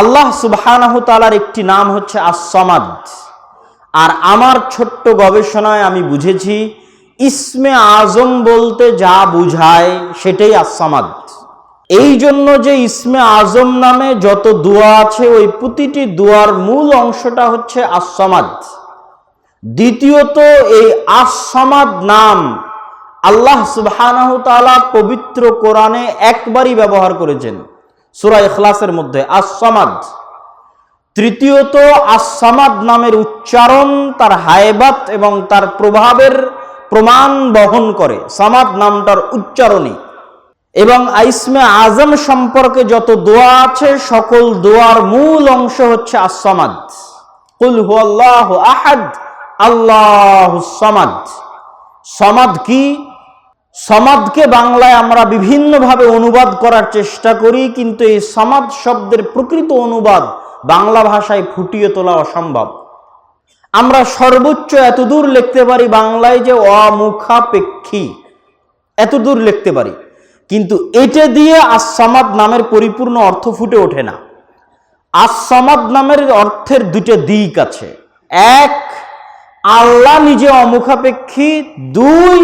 আল্লাহ সুবহানাহ তাআলার একটি নাম হচ্ছে আসমাদ আর আমার ছোট্ট গবেষণায় আমি বুঝেছি, ইসমে আজম বলতে যা বুঝায় সেটাই আসমাদ এই জন্য যে ইসমে আজম নামে যত দোয়া আছে, ওই প্রতিটি দোয়ার মূল অংশটা হচ্ছে আসমাদ দ্বিতীয়ত, এই আসমাদ নাম আল্লাহ তাআলা পবিত্র কোরআনে একবারই ব্যবহার করেছেন। সূরা ইখলাসের মধ্যে আসমাদ তৃতীয়ত আসমাদ নামের উচ্চারণ তার হায়বাত এবং তার প্রভাবের প্রমাণ বহন করে। সামাদ নামটার উচ্চারণই এবং আইসমে আজম সম্পর্কে যত দোয়া আছে, সকল দোয়ার মূল অংশ হচ্ছে আসমাদ কুল হুয়াল্লাহু আহাদ, আল্লাহ সমাদ। সমাদ কি? সমাদকে বাংলায় আমরা বিভিন্নভাবে অনুবাদ করার চেষ্টা করি, কিন্তু এই সমাদ শব্দের প্রকৃত অনুবাদ বাংলা ভাষায় ফুটিয়ে তোলা অসম্ভব। আমরা সর্বোচ্চ এতদূর লিখতে পারি বাংলায় যে অমুখাপেক্ষী। এতদূর লিখতে পারি। কিন্তু এটা দিয়ে আসামাদ নামের পরিপূর্ণ অর্থ ফুটে ওঠে না। আসামাদ নামের অর্থের দুটো দিক আছে। এক, আল্লাহ নিজে অমুখাপেক্ষী। দুই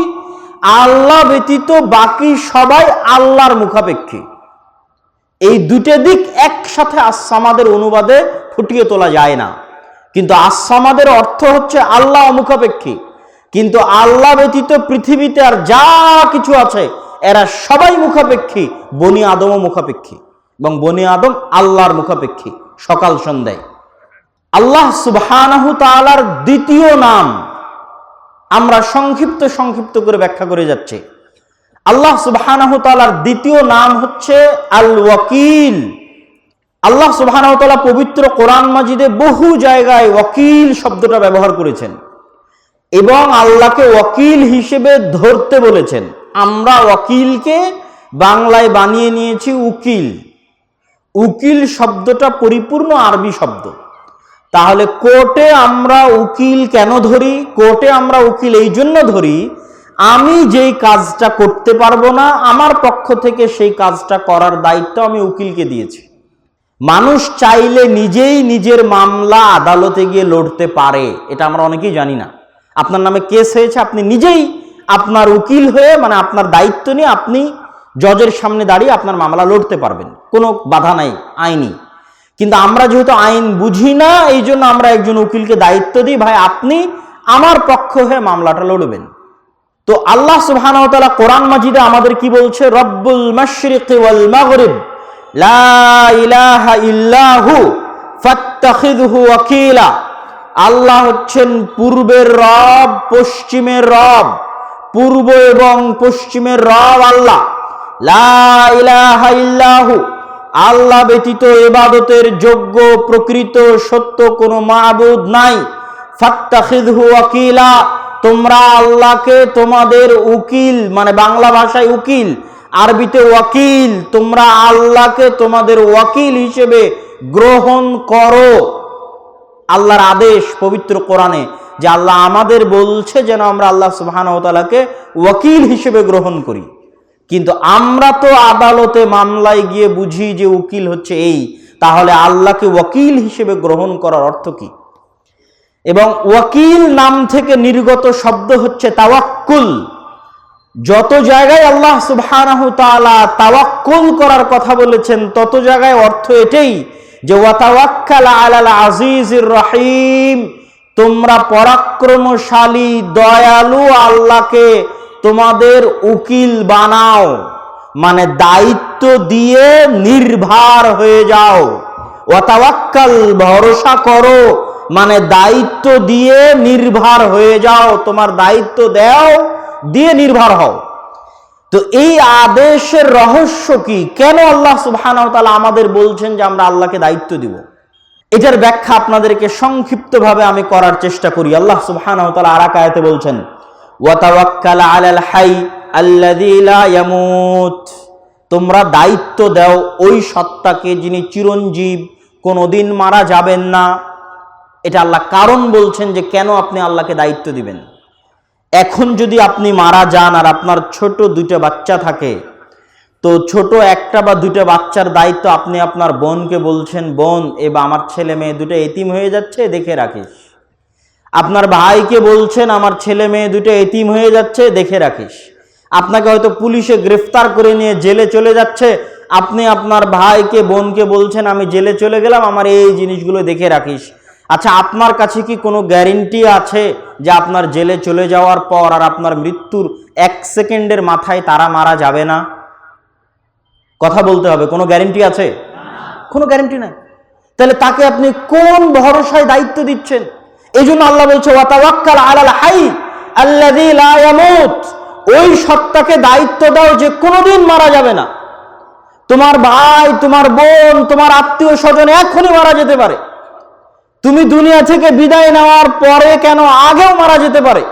আল্লাহ ব্যতীত বাকি সবাই আল্লাহর মুখাপেক্ষী। এই দুটো দিক একসাথে আসামাদের অনুবাদে ফুটিয়ে তোলা যায় না। কিন্তু আসামাদের অর্থ হচ্ছে আল্লাহ মুখাপেক্ষী। কিন্তু আল্লাহ ব্যতীত পৃথিবীতে আর যা কিছু আছে, এরা সবাই মুখাপেক্ষী, বনি আদমও মুখাপেক্ষী এবং বনি আদম আল্লাহর মুখাপেক্ষী। সকাল সন্ধ্যায়। আল্লাহ সুবহানাহু তাআলার দ্বিতীয় নাম আমরা সংক্ষিপ্ত সংক্ষিপ্ত করে ব্যাখ্যা করে যাচ্ছি। আল্লাহ তাআলার দ্বিতীয় নাম হচ্ছে আল ওয়াকিল আল্লাহ তাআলা পবিত্র কোরআন মাজিদে বহু জায়গায় ওয়াকিল শব্দটা ব্যবহার করেছেন এবং আল্লাহকে ওয়াকিল হিসেবে ধরতে বলেছেন। আমরা ওয়াকিলকে বাংলায় বানিয়ে নিয়েছি উকিল। উকিল শব্দটা পরিপূর্ণ আরবি শব্দ। তাহলে কোর্টে আমরা উকিল কেন ধরি? কোর্টে আমরা উকিল এই জন্য ধরি, আমি যেই কাজটা করতে পারব না, আমার পক্ষ থেকে সেই কাজটা করার দায়িত্ব আমি উকিলকে দিয়েছি। মানুষ চাইলে নিজেই নিজের মামলা আদালতে গিয়ে লড়তে পারে, এটা আমরা অনেকেই জানি না। আপনার নামে কেস হয়েছে, আপনি নিজেই আপনার উকিল হয়ে মানে আপনার দায়িত্ব নিয়ে আপনি জজের সামনে দাঁড়িয়ে আপনার মামলা লড়তে পারবেন। কোনো বাধা নাই, আইনি। কিন্তু আমরা যেহেতু আইন বুঝি না এই জন্য আমরা একজন উকিলকে দায়িত্ব দিই, ভাই, আপনি আমার পক্ষ হয়ে মামলাটা লড়বেন। তো আল্লাহ সুবহানাহু তাআলা কোরআন মাজিদে আমাদের কি বলছে? রব্বুল মাশরিক ওয়াল মাগরিব, লা ইলাহা ইল্লাহু ফাত্তাখিযহু ওয়াকিলা। আল্লাহ হচ্ছেন পূর্বের রব, পশ্চিমের রব, পূর্ব এবং পশ্চিমের রব আল্লাহ। লা ইলাহা ইল্লাহু আল্লাহ ব্যতীত এবাদতের যোগ্য প্রকৃত সত্য কোনো মাবুদ নাই। ফাত্তাখিযহু ওয়াকিলা, তোমরা আল্লাহকে তোমাদের উকিল মানে বাংলা ভাষায় উকিল, আরবিতে ওয়াকিল, তোমরা আল্লাহকে তোমাদের ওয়াকিল হিসেবে গ্রহণ করো। আল্লাহর আদেশ পবিত্র কোরআনে, যে আল্লাহ আমাদের বলছে যেন আমরা আল্লাহ সুবাহানতালাকে ওয়াকিল হিসেবে গ্রহণ করি। কিন্তু আমরা তো আদালতে মামলায় গিয়ে বুঝি যে উকিল হচ্ছে এই। তাহলে আল্লাহকে ওয়াকিল হিসেবে গ্রহণ করার অর্থ কি? এবং ওয়াকিল নাম থেকে নির্গত শব্দ হচ্ছে তাওয়াক্কুল। যত জায়গায় আল্লাহ তাআলা তাওয়াক্কুল করার কথা বলেছেন, তত জায়গায় অর্থ এটাই যে ওয়াতাওয়াক্কাল আলাল আজিজির রহিম। তোমরা পরাক্রমশালী, দয়ালু আল্লাহকে তোমাদের উকিল বানাও মানে দায়িত্ব দিয়ে নির্ভার হয়ে যাও। ওয়াতাওয়াক্কাল, ভরসা করো মানে দায়িত্ব দিয়ে নির্ভার হয়ে যাও। তোমার দায়িত্ব দাও, দিয়ে নির্ভর হও। তো এই আদেশের রহস্য কি? কেন আল্লাহ সুবহানাহু ওয়া তাআলা আমাদের বলছেন যে আমরা আল্লাহকে দায়িত্ব দিব? এটার ব্যাখ্যা আপনাদেরকে সংক্ষিপ্তভাবে আমি করার চেষ্টা করি। আল্লাহ সুবহানাহু ওয়া তাআলা আরাক বলছেন তোমরা দায়িত্ব দাও ওই সত্তাকে যিনি চিরঞ্জীব, কোনোদিন মারা যাবেন না। এটা আল্লাহ কারণ বলছেন যে কেন আপনি আল্লাহকে দায়িত্ব দিবেন। এখন যদি আপনি মারা যান আর আপনার ছোট দুইটা বাচ্চা থাকে, তো ছোট একটা বা দুটো বাচ্চার দায়িত্ব আপনি আপনার বোনকে বলছেন, বোন এ বা আমার ছেলে মেয়ে দুটো এতিম হয়ে যাচ্ছে, দেখে রাখিস। আপনার ভাইকে বলছেন, আমার ছেলে মেয়ে দুটো এতিম হয়ে যাচ্ছে, দেখে রাখিস। আপনাকে হয়তো পুলিশে গ্রেফতার করে নিয়ে জেলে চলে যাচ্ছে। আপনি আপনার ভাইকে, বোনকে বলছেন, আমি জেলে চলে গেলাম, আমার এই জিনিসগুলো দেখে রাখিস। আচ্ছা আপনার কাছে কি কোনো গ্যারেন্টি আছে যে আপনার জেলে চলে যাওয়ার পর আর আপনার মৃত্যুর এক সেকেন্ডের মাথায় তারা মারা যাবে না? কথা বলতে হবে, কোনো গ্যারেন্টি আছে? কোনো গ্যারেন্টি নাই। তাহলে তাকে আপনি কোন ভরসায় দায়িত্ব দিচ্ছেন? এই জন্য আল্লাহ বলছে, ওয়াতাওয়াক্কাল আলাল হাই আল্লাযী লা ইয়ামুত। ওই সত্তাকে দায়িত্ব দাও যে কোনোদিন মারা যাবে না। তোমার ভাই, তোমার বোন, তোমার আত্মীয় স্বজন এখনই মারা যেতে পারে। তুমি দুনিয়া থেকে বিদায় নেওয়ার পরে কেন আগেও মারা যেতে পারে?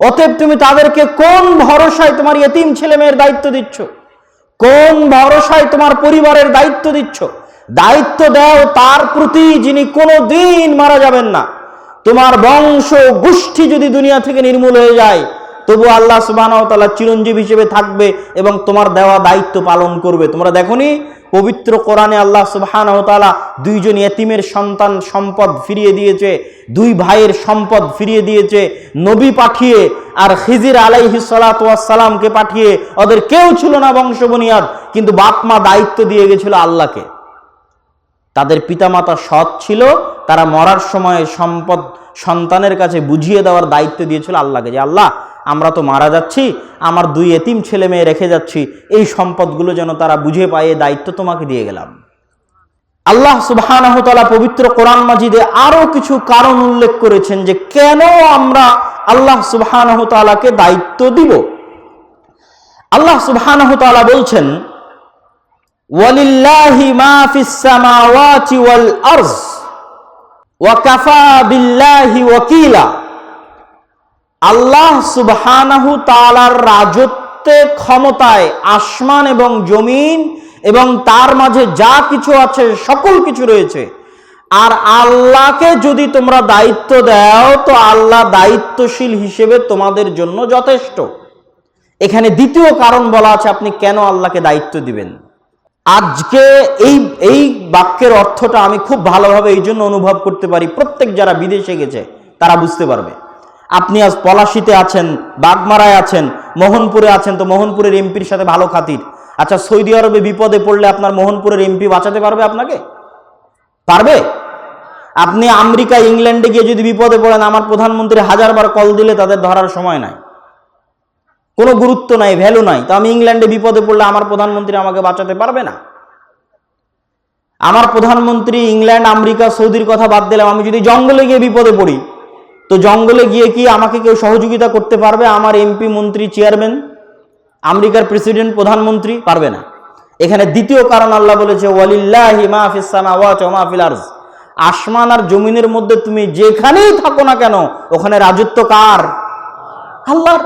অতএব তুমি তাদেরকে কোন ভরসায় তোমার এতিম ছেলে মেয়ের দায়িত্ব দিচ্ছ? কোন ভরসায় তোমার পরিবারের দায়িত্ব দিচ্ছ? দায়িত্ব দাও তার প্রতি যিনি কোনো দিন মারা যাবেন না। তোমার বংশ গোষ্ঠী যদি দুনিয়া থেকে নির্মূল হয়ে যায়, তবু আল্লাহ সুবাহ চিরঞ্জীব হিসেবে থাকবে এবং তোমার দেওয়া দায়িত্ব পালন করবে। তোমরা দেখনি পবিত্র কোরআনে আল্লাহ সুবহান দুইজন এতিমের সন্তান সম্পদ ফিরিয়ে দিয়েছে, দুই ভাইয়ের সম্পদ ফিরিয়ে দিয়েছে, নবী পাঠিয়ে আর খিজির আলাইহি সালাতামকে পাঠিয়ে, ওদের কেউ ছিল না বংশবনিয়াদ, কিন্তু বাপমা দায়িত্ব দিয়ে গেছিল আল্লাহকে। তাদের পিতামাতা সৎ ছিল, তারা মরার সময় সম্পদ সন্তানের কাছে বুঝিয়ে দেওয়ার দায়িত্ব দিয়েছিল আল্লাহকে, যে আল্লাহ, আমরা তো মারা যাচ্ছি, আমার দুই এতিম ছেলে মেয়ে রেখে যাচ্ছি, এই সম্পদগুলো যেন তারা বুঝে পায় দায়িত্ব তোমাকে দিয়ে গেলাম। আল্লাহ সুবহানাহু তাআলা পবিত্র কোরআন মাজিদে আরও কিছু কারণ উল্লেখ করেছেন যে কেন আমরা আল্লাহ সুবহানাহু তাআলাকে দায়িত্ব দিব। আল্লাহ সুবহানাহু তাআলা বলছেন ওয়ালিল্লাহি মা ফিস সামাওয়াতি ওয়াকিলা। আল্লাহ সুবহানাহু তাআলার রাজত্বে ক্ষমতায় আসমান এবং জমিন এবং তার মাঝে যা কিছু আছে, সকল কিছু রয়েছে। আর আল্লাহকে যদি তোমরা দায়িত্ব দাও, তো আল্লাহ দায়িত্বশীল হিসেবে তোমাদের জন্য যথেষ্ট। এখানে দ্বিতীয় কারণ বলা আছে, আপনি কেন আল্লাহকে দায়িত্ব দিবেন? আজকে এই এই বাক্যের অর্থটা আমি খুব ভালোভাবে এই জন্য অনুভব করতে পারি। প্রত্যেক যারা বিদেশে গেছে, তারা বুঝতে পারবে। আপনি আজ পলাশিতে আছেন, বাগমারায় আছেন, মোহনপুরে আছেন, তো মোহনপুরের এমপির সাথে ভালো খাতির। আচ্ছা সৌদি আরবে বিপদে পড়লে আপনার মোহনপুরের এমপি বাঁচাতে পারবে আপনাকে? পারবে? আপনি আমেরিকা, ইংল্যান্ডে গিয়ে যদি বিপদে পড়েন, আমার প্রধানমন্ত্রী হাজারবার কল দিলে তাদের ধরার সময় নাই। কোনো গুরুত্ব নাই ভ্যালু নাই। তো আমি ইংল্যান্ডে বিপদে পড়লে আমার প্রধানমন্ত্রী আমাকে বাঁচাতে পারবে না? আমার প্রধানমন্ত্রী ইংল্যান্ড, আমেরিকা, সৌদির কথা বাদ দিলাম। আমি যদি জঙ্গলে গিয়ে বিপদে পড়ি, তো জঙ্গলে গিয়ে কি আমাকে কেউ সহযোগিতা করতে পারবে? আমার এমপি মন্ত্রী চেয়ারম্যান আমেরিকার প্রেসিডেন্ট প্রধানমন্ত্রী পারবে না। এখানে দ্বিতীয় কারণ আল্লাহ বলেছে আসমান আর জমিনের মধ্যে তুমি যেখানেই থাকো না কেন, ওখানে রাজত্ব কার? আল্লাহর।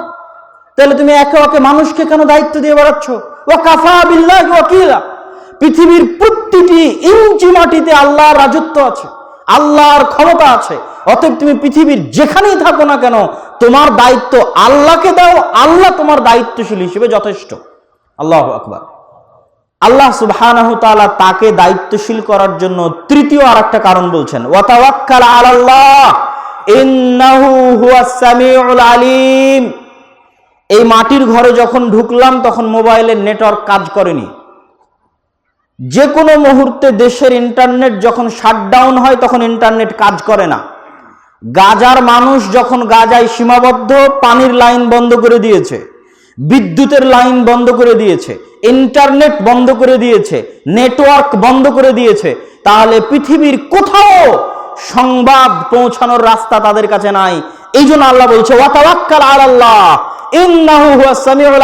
তাহলে তুমি একে একে মানুষকে কেন দায়িত্ব দিয়ে বেড়াচ্ছ? ও কাফা বিল্লাহি ওয়াকিলা। পৃথিবীর প্রতিটি ইঞ্চি মাটিতে আল্লাহর রাজত্ব আছে, আল্লাহর ক্ষমতা আছে। অতএব তুমি পৃথিবীর যেখানেই থাকো না কেন, তোমার দায়িত্ব আল্লাহকে দাও, আল্লাহ তোমার দায়িত্বশীল হিসেবে যথেষ্ট। আল্লাহ আকবার। আল্লাহ তাআলা তাকে দায়িত্বশীল করার জন্য তৃতীয় আর একটা কারণ বলছেন ওয়াতাওয়াক্কাল আলাল্লাহ, ইন্নাহু হুয়াস সামিউল আলিম। এই মাটির ঘরে যখন ঢুকলাম, তখন মোবাইলের নেটওয়ার্ক কাজ করেনি। যে কোনো মুহূর্তে দেশের ইন্টারনেট যখন শাটডাউন হয়, তখন ইন্টারনেট কাজ করে না। গাজার মানুষ যখন গাজায় সীমাবদ্ধ, পানির লাইন বন্ধ করে দিয়েছে, বিদ্যুতের লাইন বন্ধ করে দিয়েছে, ইন্টারনেট বন্ধ করে দিয়েছে, নেটওয়ার্ক বন্ধ করে দিয়েছে, তাহলে পৃথিবীর কোথাও সংবাদ পৌঁছানোর রাস্তা তাদের কাছে নাই। এই জন্য আল্লাহ বলছে ওয়াতাওয়াক্কাল সামিউল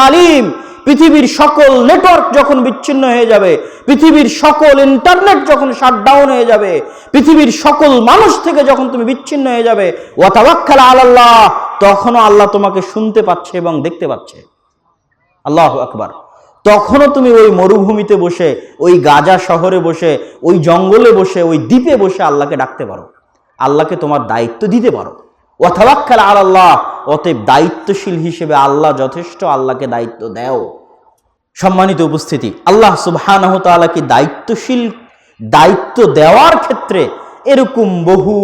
আলিম। পৃথিবীর সকল নেটওয়ার্ক যখন বিচ্ছিন্ন হয়ে যাবে, পৃথিবীর সকল ইন্টারনেট যখন শাটডাউন হয়ে যাবে, পৃথিবীর সকল মানুষ থেকে যখন তুমি বিচ্ছিন্ন হয়ে যাবে ওয়াতাওয়াক্কাল আলাল্লাহ, তখনও আল্লাহ তোমাকে শুনতে পাচ্ছে এবং দেখতে পাচ্ছে। আল্লাহ আকবার। তখনও তুমি ওই মরুভূমিতে বসে, ওই গাজা শহরে বসে, ওই জঙ্গলে বসে, ওই দ্বীপে বসে আল্লাহকে ডাকতে পারো। আল্লাহকে তোমার দায়িত্ব দিতে পারো। অথাবাক্কাল আল্লাহ অতএব দায়িত্বশীল হিসেবে আল্লাহ যথেষ্ট, আল্লাহকে দায়িত্ব দেও। সম্মানিত উপস্থিতি, আল্লাহ সুবহানাহু তাআলাকে দায়িত্বশীল, দায়িত্ব দেওয়ার ক্ষেত্রে এরকম বহু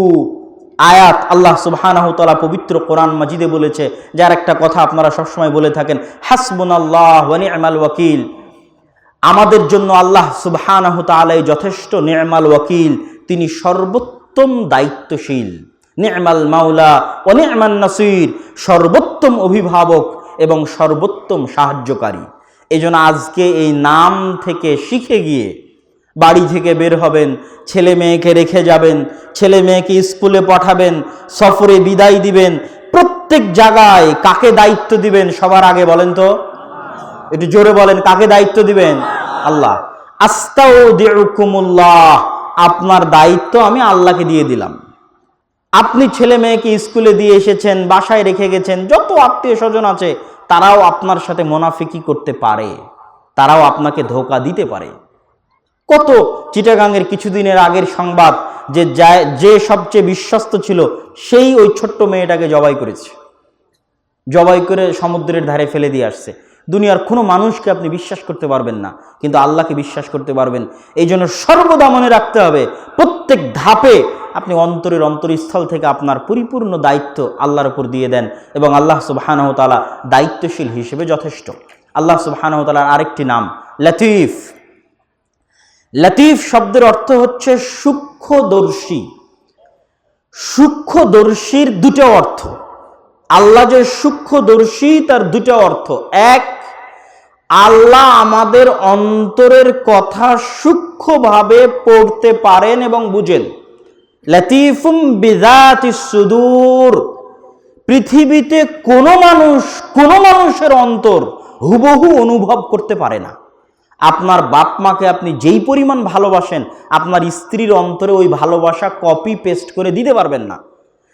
আয়াত আল্লাহ সুবহানাহু তাআলা পবিত্র কোরআন মাজিদে বলেছে, যার একটা কথা আপনারা সবসময় বলে থাকেন, হাসবুনাল্লাহ ওয়া নি'মাল ওয়াকিল। আমাদের জন্য আল্লাহ সুবহানাহু তাআলাই যথেষ্ট নি'মাল ওয়াকিল, তিনি সর্বোত্তম দায়িত্বশীল। নি'মাল মাওলা ও নি'মান নাসির, সর্বোত্তম অভিভাবক এবং সর্বোত্তম সাহায্যকারী। এজন্য আজকে এই নাম থেকে শিখে গিয়ে বাড়ি থেকে বের হবেন, ছেলে মেয়েকে রেখে যাবেন, ছেলে মেয়েকে স্কুলে পাঠাবেন, সফরে বিদায় দিবেন, প্রত্যেক জায়গায় কাকে দায়িত্ব দিবেন সবার আগে বলেন তো? একটু জোরে বলেন, কাকে দায়িত্ব দিবেন? আল্লাহ। আস্তাউদ্দিউকুমুল্লাহ আপনার দায়িত্ব আমি আল্লাহকে দিয়ে দিলাম। আপনি ছেলে মেয়েকে স্কুলে দিয়ে এসেছেন, বাসায় রেখে গেছেন, যত আত্মীয় স্বজন আছে, তারাও আপনার সাথে মোনাফিকি করতে পারে। তারাও আপনাকে ধোকা দিতে পারে। কত চিটাগাংয়ের কিছুদিনের আগের সংবাদ যে যা- যে সবচেয়ে বিশ্বস্ত ছিল, সেই ওই ছোট্ট মেয়েটাকে জবাই করেছে। জবাই করে সমুদ্রের ধারে ফেলে দিয়ে আসছে। দুনিয়ার কোনো মানুষকে আপনি বিশ্বাস করতে পারবেন না, কিন্তু আল্লাহকে বিশ্বাস করতে পারবেন। এই জন্য সর্বদা মনে রাখতে হবে, প্রত্যেক ধাপে আপনি অন্তরের অন্তরস্থল থেকে আপনার পরিপূর্ণ দায়িত্ব আল্লাহর উপর দিয়ে দেন এবং আল্লাহ সুবাহানহ তালা দায়িত্বশীল হিসেবে যথেষ্ট। আল্লাহ সুবাহানহ তালার আরেকটি নাম, লতিফ। লতিফ শব্দের অর্থ হচ্ছে সূক্ষ্মদর্শী। সূক্ষ্মদর্শীর দুটো অর্থ। আল্লাহ যে সূক্ষ্মদর্শী, তার দুটো অর্থ। এক আল্লাহ আমাদের অন্তরের কথা সূক্ষ্মভাবে পড়তে পারেন এবং বুঝেন। লতিফুম বিদাতি সুদূর। পৃথিবীতে কোনো মানুষ, কোনো মানুষের অন্তর হুবহু অনুভব করতে পারে না। আপনার বাপ মাকে আপনি যেই পরিমাণ ভালোবাসেন, আপনার স্ত্রীর অন্তরে ওই ভালোবাসা কপি পেস্ট করে দিতে পারবেন না।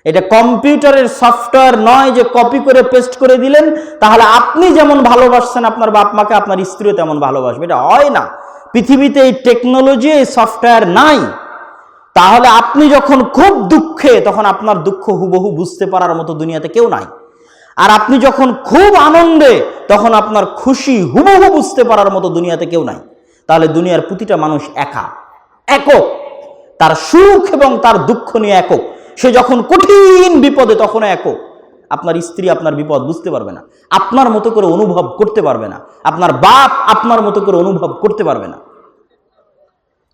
এটা কম্পিউটারের সফটওয়্যার নয় যে কপি করে পেস্ট করে দিলেন, তাহলে আপনি যেমন ভালোবাসছেন আপনার বাপ মাকে, আপনার স্ত্রীও তেমন ভালোবাসবে। এটা হয় না। পৃথিবীতে এই টেকনোলজি এই সফটওয়্যার নাই। তাহলে আপনি যখন খুব দুঃখে, তখন আপনার দুঃখ হুবহু বুঝতে পারার মতো দুনিয়াতে কেউ নাই। আর আপনি যখন খুব আনন্দে, তখন আপনার খুশি হুবহু বুঝতে পারার মতো দুনিয়াতে কেউ নাই। তাহলে দুনিয়ার প্রতিটা মানুষ একা। একক। তার সুখ এবং তার দুঃখ নিয়ে একক। সে যখন কঠিন বিপদে তখন একক। আপনার স্ত্রী আপনার বিপদ বুঝতে পারবে না। আপনার মতো করে অনুভব করতে পারবে না। আপনার বাপ আপনার মতো করে অনুভব করতে পারবে না।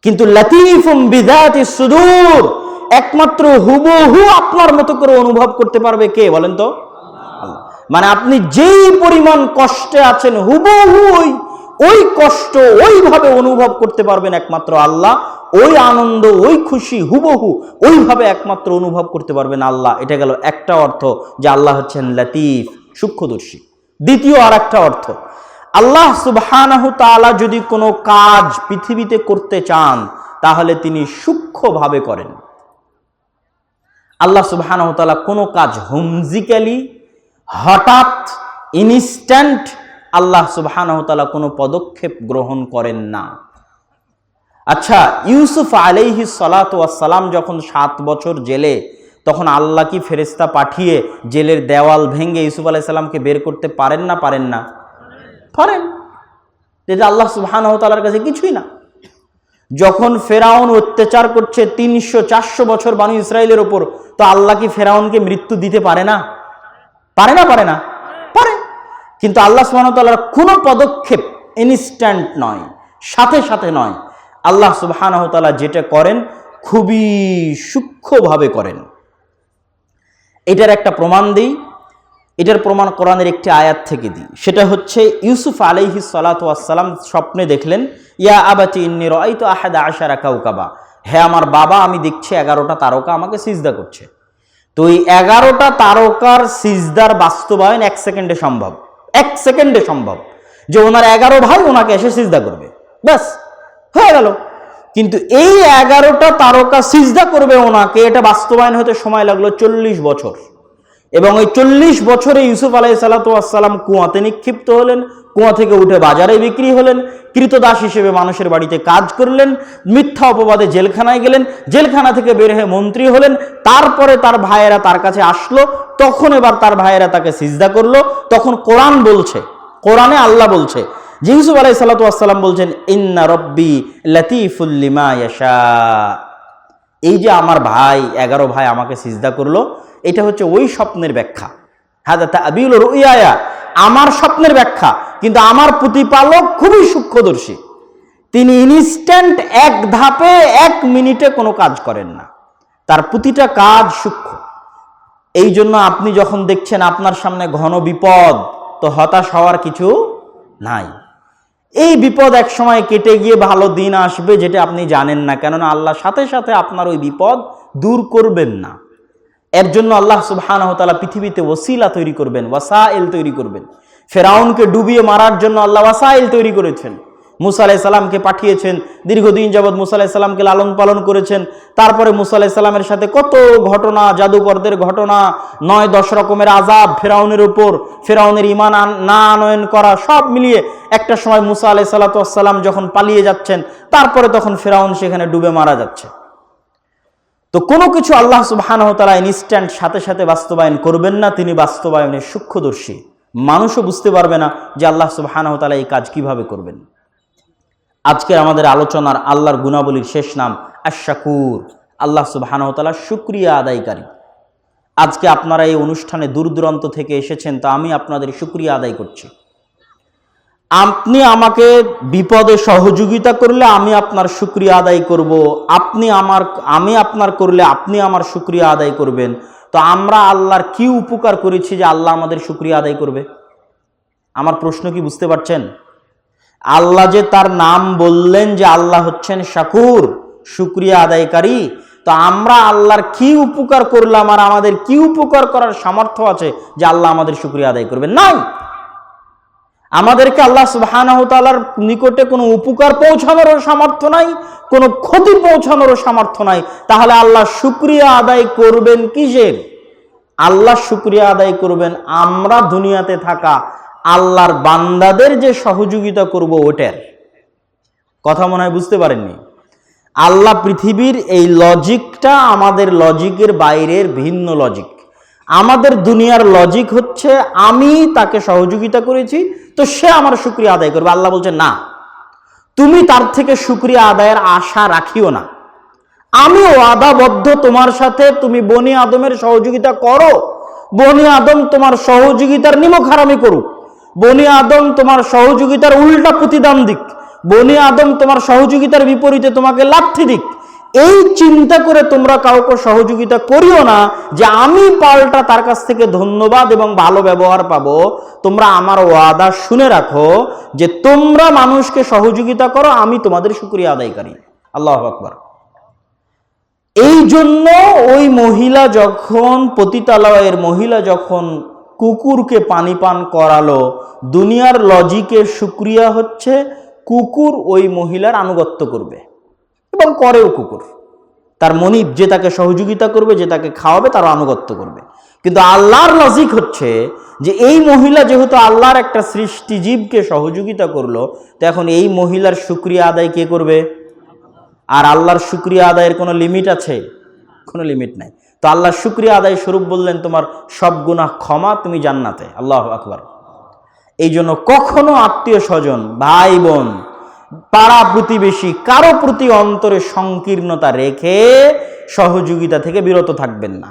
কিন্তু সুদূর, একমাত্র হুবহু আপনার মতো করে অনুভব করতে পারবে কে বলেন তো? মানে আপনি যেই পরিমাণ কষ্টে আছেন, হুবহু ওই ওই কষ্ট ওইভাবে অনুভব করতে পারবেন একমাত্র আল্লাহ। ওই আনন্দ, ওই খুশি, হুবহু ওইভাবে একমাত্র অনুভব করতে পারবেন আল্লাহ। এটা গেল একটা অর্থ যে আল্লাহ হচ্ছেন লতিফ, সূক্ষ্মদর্শী। দ্বিতীয় আর একটা অর্থ, আল্লাহ সুবহানাহু তাআলা যদি কোনো কাজ পৃথিবীতে করতে চান, তাহলে তিনি সূক্ষ্মভাবে করেন। আল্লাহ সুবহানাহু তাআলা কোনো কাজ হুমজিক্যালি, হঠাৎ ইনস্ট্যান্ট আল্লাহ সুবহানাহু তাআলা কোনো পদক্ষেপ গ্রহণ করেন না। আচ্ছা ইউসুফ আলাইহি সালাম যখন সাত বছর জেলে, তখন আল্লাহ কি ফেরেস্তা পাঠিয়ে জেলের দেওয়াল ভেঙে ইউসুফ আলাইসাল্লামকে বের করতে পারেন না পারেন না? পারেন। যেটা আল্লাহ সুবহান তালার কাছে কিছুই না। যখন ফেরাউন অত্যাচার করছে তিনশো চারশো বছর বানু ইসরায়েলের ওপর, তো আল্লাহ কি ফেরাউনকে মৃত্যু দিতে পারে না? পারে না পারে না? পারে। কিন্তু আল্লাহ সুবাহতাল্লার কোনো পদক্ষেপ ইনস্ট্যান্ট নয়, সাথে সাথে নয়। আল্লাহ সুবাহানহতালা যেটা করেন, খুবই সূক্ষ্মভাবে করেন। এটার একটা প্রমাণ দিই। এটার প্রমাণ কোরআনের একটি আয়াত থেকে দিই। সেটা হচ্ছে, ইউসুফ আলাইহি সালাতাম স্বপ্নে দেখলেন, ইয়া আবাতি ইন্নি রয়তো আহাদা আশারা কাউকাবা হ্যাঁ আমার বাবা, আমি দেখছি এগারোটা তারকা আমাকে সিজদা করছে। তো এই এগারোটা তারকার সিজদার বাস্তবায়ন এক সেকেন্ডে সম্ভব। এক সেকেন্ডে সম্ভব যে ওনার এগারো ভাই ওনাকে এসে সিজদা করবে। ব্যাস। হয়ে গেল। কিন্তু এই এগারোটা তারকা সিজদা করবে ওনাকে, এটা বাস্তবায়ন হতে সময় লাগল চল্লিশ বছর। এবং ওই চল্লিশ বছরে ইউসুফ আলাই সালাতাম কুয়াতে নিক্ষিপ্ত হলেন, কুয়া থেকে উঠে বাজারে বিক্রি হলেন, কৃতদাস হিসেবে মানুষের বাড়িতে কাজ করলেন, মিথ্যা অপবাদে জেলখানায় গেলেন, জেলখানা থেকে বের হয়ে মন্ত্রী হলেন, তারপরে তার ভাইয়েরা তার কাছে আসলো, তখন এবার তার ভাইয়েরা তাকে সিজদা করল, তখন কোরআন বলছে, কোরআনে আল্লাহ বলছে যে আলাই সাল্লাতাম বলছেন, ইন্না রব্বি লতিফুল্লিমা ইয়াশা। এই যে আমার ভাই, এগারো ভাই আমাকে সিজদা করল, এটা হচ্ছে ওই স্বপ্নের ব্যাখ্যা। হ্যাঁ আবিউল রুইয়া আমার স্বপ্নের ব্যাখ্যা, কিন্তু আমার প্রতিপালক খুবই সূক্ষ্মদর্শী। তিনি ইনস্ট্যান্ট এক ধাপে এক মিনিটে কোনো কাজ করেন না। তার প্রতিটা কাজ সূক্ষ্ম। এই জন্য আপনি যখন দেখছেন আপনার সামনে ঘন বিপদ, তো হতাশ হওয়ার কিছু নাই। এই বিপদ এক সময় কেটে গিয়ে ভালো দিন আসবে যেটা আপনি জানেন না, কেননা আল্লাহ সাথে সাথে আপনার ওই বিপদ দূর করবেন না। এর জন্য আল্লাহ সুবাহানহতালা পৃথিবীতে ওসিলা তৈরি করবেন, ওয়াসাইল তৈরি করবেন। ফেরাউনকে ডুবিয়ে মারার জন্য আল্লাহ ওয়াসাইল তৈরি করেছেন। মুসা আলাইহিস সালামকে পাঠিয়েছেন, দীর্ঘদিন যাবৎ মুসা আলাইহিস সালামকে লালন পালন করেছেন। তারপরে মুসা আলাইহিস সালামের সাথে কত ঘটনা জাদুকরদের ঘটনা, নয় দশ রকমের আজাব ফেরাউনের উপর, ফেরাউনের ইমান না আনয়ন করা সব মিলিয়ে একটা সময় মুসা আলাইহিস সালাম যখন পালিয়ে যাচ্ছেন, তারপরে তখন ফেরাউন সেখানে ডুবে মারা যাচ্ছে। তো কোনো কিছু আল্লাহ সুবহানাহু ওয়া ইনস্ট্যান্ট সাথে সাথে বাস্তবায়ন করবেন না, তিনি বাস্তবায়নের সূক্ষ্মদর্শী। মানুষও বুঝতে পারবে না যে আল্লাহ সুবহানাহু ওয়া তাআলা এই কাজ কীভাবে করবেন। আজকের আমাদের আলোচনার আল্লাহর গুণাবলীর শেষ নাম আশাকুর আল্লাহ তাআলা শুক্রিয়া আদায়কারী। আজকে আপনারা এই অনুষ্ঠানে দূর দূরান্ত থেকে এসেছেন, তো আমি আপনাদের শুক্রিয়া আদায় করছি। আপনি আমাকে বিপদে সহযোগিতা করলে আমি আপনার শুক্রিয়া আদায় করব, আপনি আমার, আমি আপনার করলে আপনি আমার শুক্রিয়া আদায় করবেন। তো আমরা আল্লাহর কি উপকার করেছি যে আল্লাহ আমাদের শুক্রিয়া আদায় করবে? আমার প্রশ্ন কি বুঝতে পারছেন? আল্লাহ যে তার নাম বললেন যে আল্লাহ হচ্ছেন শাকুর, শুক্রিয়া আদায়কারী, তো আমরা আল্লাহর কি উপকার করলাম আর আমাদের কি উপকার করার সামর্থ্য আছে যে আল্লাহ আমাদের শুক্রিয়া আদায় করবেন? নাই! আমাদেরকে আল্লাহ সুবহানাহু তাআলার নিকটে কোনো উপকার পৌঁছানোরও সামর্থ্য নাই, কোনো ক্ষতি পৌঁছানোরও সামর্থ্য নাই। তাহলে আল্লাহ শুক্রিয়া আদায় করবেন কিসের? আল্লাহ শুক্রিয়া আদায় করবেন আমরা দুনিয়াতে থাকা আল্লাহর বান্দাদের যে সহযোগিতা করব ওটার কথা মনে হয় বুঝতে পারেননি? আল্লাহ পৃথিবীর এই লজিকটা আমাদের লজিকের বাইরের ভিন্ন লজিক। আমাদের দুনিয়ার লজিক হচ্ছে, আমি তাকে সহযোগিতা করেছি, তো সে আমার শুক্রিয়া আদায় করবে। আল্লাহ বলছে না, তুমি তার থেকে শুক্রিয়া আদায়ের আশা রাখিও না। আমি ওয়াদাবদ্ধ তোমার সাথে, তুমি বনি আদমের সহযোগিতা করো। বনি আদম তোমার সহযোগিতার নিমক হারামি করুক। বনি আদম তোমার সহযোগিতার উল্টা প্রতিদান দিক। বনি আদম তোমার সহযোগিতার বিপরীতে তোমাকে লাথি দিক। এই চিন্তা করে তোমরা কাউকে সহযোগিতা করিও না যে আমি পাল্টা তার কাছ থেকে ধন্যবাদ এবং ভালো ব্যবহার পাবো। তোমরা আমার ওয়াদা শুনে রাখো যে তোমরা মানুষকে সহযোগিতা করো, আমি তোমাদের শুক্রিয়া আদায়কারী আল্লাহ আকবার। এই জন্য ওই মহিলা যখন পতিতালয়ের মহিলা যখন কুকুরকে পানি পান করালো। দুনিয়ার লজিকের শুক্রিয়া হচ্ছে কুকুর ওই মহিলার আনুগত্য করবে এবং করেও কুকুর। তার মনিব যে তাকে সহযোগিতা করবে, যে তাকে খাওয়াবে তার আনুগত্য করবে। কিন্তু আল্লাহর লজিক হচ্ছে যে এই মহিলা যেহেতু আল্লাহর একটা সৃষ্টিজীবকে সহযোগিতা করল, তো এখন এই মহিলার শুক্রিয়া আদায় কে করবে? আর আল্লাহর শুক্রিয়া আদায়ের কোনো লিমিট আছে? কোনো লিমিট নাই। তো আল্লাহ শুক্রিয়া আদায় স্বরূপ বললেন, তোমার সব গুণা ক্ষমা তুমি জান্নাতে। আল্লাহ আকবর। এই জন্য কখনো আত্মীয় স্বজন, ভাই বোন, পাড়া প্রতিবেশী, কারও প্রতি অন্তরে সংকীর্ণতা রেখে সহযোগিতা থেকে বিরত থাকবেন না।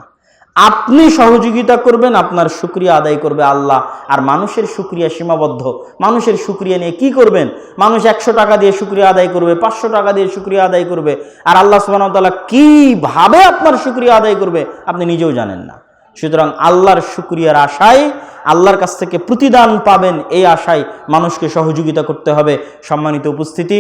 আপনি সহযোগিতা করবেন, আপনার শুক্রিয়া আদায় করবে আল্লাহ। আর মানুষের শুক্রিয়া সীমাবদ্ধ। মানুষের শুক্রিয়া নিয়ে কি করবেন? মানুষ একশো টাকা দিয়ে শুক্রিয়া আদায় করবে, পাঁচশো টাকা দিয়ে শুক্রিয়া আদায় করবে। আর আল্লাহ সুবাহতাল্লাহ কীভাবে আপনার শুক্রিয়া আদায় করবে, আপনি নিজেও জানেন না। সুতরাং আল্লাহর শুক্রিয়ার আশায়, আল্লাহর কাছ থেকে প্রতিদান পাবেন এই আশায় মানুষকে সহযোগিতা করতে হবে। সম্মানিত উপস্থিতি।